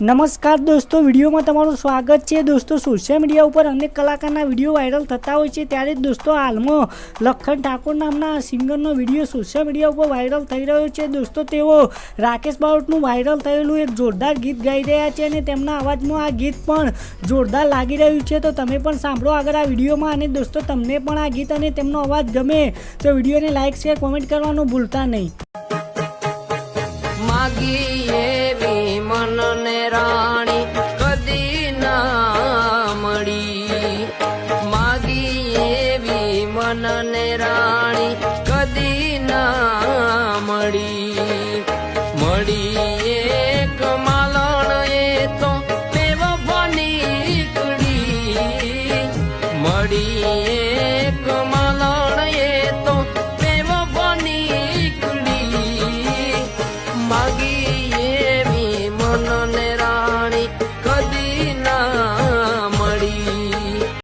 નમસ્કાર દોસ્તો, વિડીયોમાં તમારું સ્વાગત છે. દોસ્તો સોશિયલ મીડિયા ઉપર અનેક કલાકારના વીડિયો વાયરલ થતા હોય છે. ત્યારે જ દોસ્તો, હાલમાં લખન ઠાકોર નામના સિંગરનો વીડિયો સોશિયલ મીડિયા ઉપર વાયરલ થઈ રહ્યો છે. દોસ્તો, તેઓ રાકેશ બાવટનું વાયરલ થયેલું એક જોરદાર ગીત ગાઈ રહ્યા છે અને તેમના અવાજમાં આ ગીત પણ જોરદાર લાગી રહ્યું છે. તો તમે પણ સાંભળો આગળ આ વિડીયોમાં અને દોસ્તો, તમને પણ આ ગીત અને તેમનો અવાજ ગમે તો વિડીયોને લાઇક શેર કોમેન્ટ કરવાનું ભૂલતા નહીં. માગી રાણી કદી ના મળી. માગી એવી મનને રાણી કદી ના મળી. મળી એક માલણ એ તો નીકળી. મળી એક માલણ એ માગી